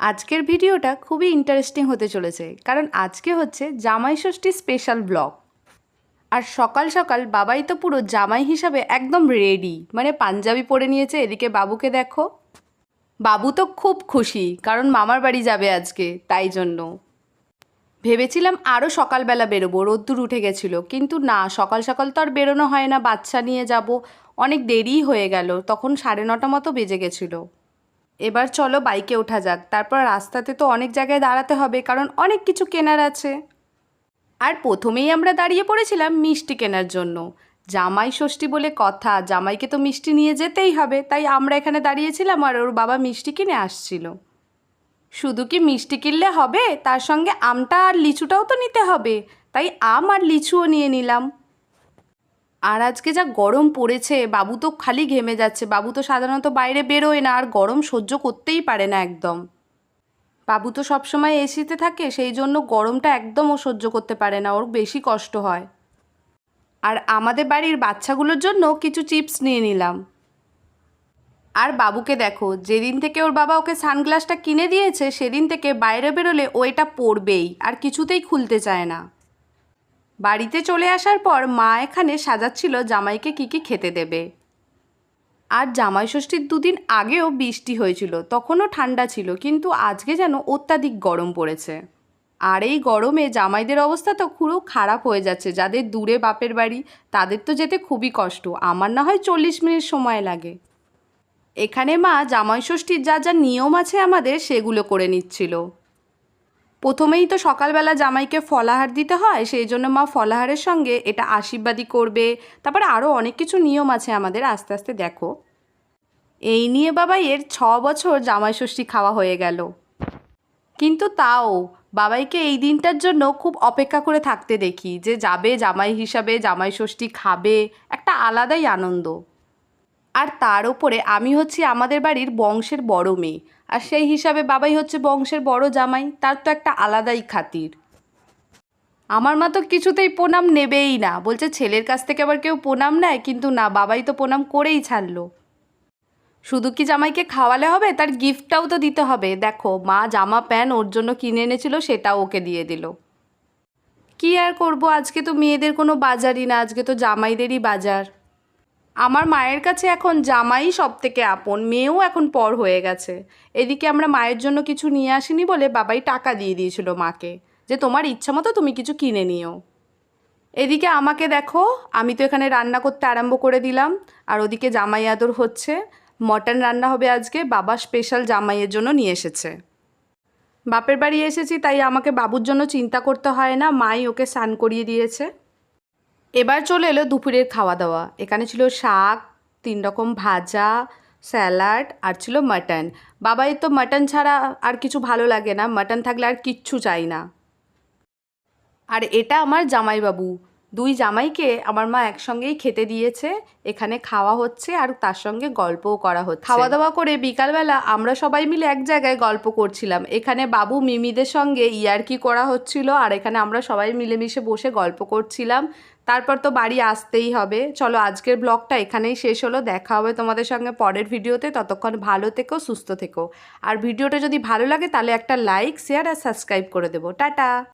আজকের ভিডিওটা খুবই ইন্টারেস্টিং হতে চলেছে, কারণ আজকে হচ্ছে জামাই ষষ্ঠী স্পেশাল ব্লগ আর সকাল সকাল বাবাই তো পুরো জামাই হিসাবে একদম রেডি মানে পাঞ্জাবি পরে নিয়েছে, এদিকে বাবুকে দেখো। বাবু তো খুব খুশি, কারণ মামার বাড়ি যাবে আজকে, তাই জন্য। ভেবেছিলাম আরও সকালবেলা বেরোবো, রোদ্দুর উঠে গেছিল, কিন্তু না, সকাল সকাল তো আর বেরোনো হয় না, বাচ্চা নিয়ে যাব। অনেক দেরিই হয়ে গেল, তখন সাড়ে নটা মতো বেজে গেছিল। এবার চলো বাইকে ওঠা যাক। তারপর রাস্তাতে তো অনেক জায়গায় দাঁড়াতে হবে, কারণ অনেক কিছু কেনার আছে। আর প্রথমেই আমরা দাঁড়িয়ে পড়েছিলাম মিষ্টি কেনার জন্য। জামাই ষষ্ঠী বলে কথা, জামাইকে তো মিষ্টি নিয়ে যেতেই হবে, তাই আমরা এখানে দাঁড়িয়েছিলাম আর ওর বাবা মিষ্টি কিনে আসছিল। শুধু কি মিষ্টি কিনলে হবে? তার সঙ্গে আমটা আর লিচুটাও তো নিতে হবে, তাই আম আর লিচুও নিয়ে নিলাম। আর আজকে যা গরম পড়েছে, বাবু তো খালি ঘেমে যাচ্ছে, বাবু তো সাধারণত বাইরে বেরোয় না, আর গরম সহ্য করতেই পারে না একদম। বাবু তো সবসময় এসিতে থাকে, সেই জন্য গরমটা একদম ও সহ্য করতে পারে না, ওর বেশি কষ্ট হয়। আর আমাদের বাড়ির বাচ্চাগুলোর জন্য কিছু চিপস নিয়ে নিলাম। আর বাবুকে দেখো, যেদিন থেকে ওর বাবা ওকে সানগ্লাসটা কিনে দিয়েছে, সেদিন থেকে বাইরে বেরোলে ও এটা পরবেই, আর কিছুতেই খুলতে চায় না। বাড়িতে চলে আসার পর মা এখানে সাজাচ্ছিল জামাইকে কি কি খেতে দেবে। আর জামাই ষষ্ঠীর দুদিন আগেও বৃষ্টি হয়েছিল, তখনও ঠান্ডা ছিল, কিন্তু আজকে যেন অত্যাধিক গরম পড়েছে। আর এই গরমে জামাইদের অবস্থা তো পুরো খারাপ হয়ে যাচ্ছে, যাদের দূরে বাপের বাড়ি, তাদের তো যেতে খুবই কষ্ট, আমার না হয় চল্লিশ মিনিট সময় লাগে। এখানে মা জামাই ষষ্ঠীর যা যা নিয়ম আছে আমাদের সেগুলো করে নিচ্ছিল। প্রথমেই তো সকালবেলা জামাইকে ফলাহার দিতে হয়, সেই জন্য মা ফলাহারের সঙ্গে এটা আশীর্বাদী করবে। তারপরে আরও অনেক কিছু নিয়ম আছে আমাদের, আস্তে আস্তে দেখো। এই নিয়ে বাবাইয়ের ছ বছর জামাই ষষ্ঠী খাওয়া হয়ে গেল। কিন্তু তাও, বাবাইকে এই দিনটার জন্য খুব অপেক্ষা করে থাকতে দেখি যে যাবে জামাই হিসাবে, জামাই ষষ্ঠী খাবে, একটা আলাদাই আনন্দ। আর তার ওপরে আমি হচ্ছি আমাদের বাড়ির বংশের বড় মেয়ে। আর সেই হিসাবে বাবাই হচ্ছে বংশের বড় জামাই, তার তো একটা আলাদাই খাতির। আমার মা তো কিছুতেই প্রণাম নেবেই না। বলছে ছেলের কাছ থেকে আবার কেউ প্রণাম নেয়, কিন্তু না, বাবাই তো প্রণাম করেই ছাড়লো। শুধু কি জামাইকে খাওয়ালে হবে? তার গিফটটাও তো দিতে হবে। দেখো, মা জামা, প্যান্ট ওর জন্য কিনে এনেছিল, সেটাও ওকে দিয়ে দিল। কি আর করব? আজকে তো মেয়েদের কোনো বাজারই না, আজকে তো জামাইদেরই বাজার। আমার মায়ের কাছে এখন জামাই সব থেকে আপন, মেয়েও এখন পর হয়ে গেছে। এদিকে আমরা মায়ের জন্য কিছু নিয়ে আসিনি বলে বাবাই টাকা দিয়ে দিয়েছিল মাকে, যে তোমার ইচ্ছা মতো তুমি কিছু কিনে নিও। এদিকে আমাকে দেখো, আমি তো এখানে রান্না করতে আরম্ভ করে দিলাম, আর ওদিকে জামাই আদর হচ্ছে। মটন রান্না হবে আজকে, বাবা স্পেশাল জামাইয়ের জন্য নিয়ে এসেছে। বাপের বাড়ি এসেছি, তাই আমাকে বাবুর জন্য চিন্তা করতে হয় না, মাই ওকে স্নান করিয়ে দিয়েছে। এবার চলে এলো দুপুরের খাওয়া দাওয়া এখানে ছিল শাক, তিন রকম ভাজা, স্যালাড আর ছিল মাটন। বাবাই তো মাটন ছাড়া আর কিছু ভালো লাগে না, মাটন থাকলে আর কিচ্ছু চাই না। আর এটা আমার জামাইবাবু। দুই জামাইকে আমার মা একসঙ্গেই খেতে দিয়েছে, এখানে খাওয়া হচ্ছে আর তার সঙ্গে গল্পও করা হচ্ছে। খাওয়া দাওয়া করে বিকালবেলা আমরা সবাই মিলে এক জায়গায় গল্প করছিলাম। এখানে বাবু মিমিদের সঙ্গে ইয়ার্কি করা হচ্ছিল আর এখানে আমরা সবাই মিলেমিশে বসে গল্প করছিলাম। তারপর তো বাড়ি আসতেই হবে। চলো আজকের ব্লগটা এখানেই শেষ হলো। দেখা হবে তোমাদের সঙ্গে পরের ভিডিওতে। ততক্ষণ ভালো থেকো, সুস্থ থেকো। আর ভিডিওটা যদি ভালো লাগে তাহলে একটা লাইক, শেয়ার আর সাবস্ক্রাইব করে দেবো। টাটা!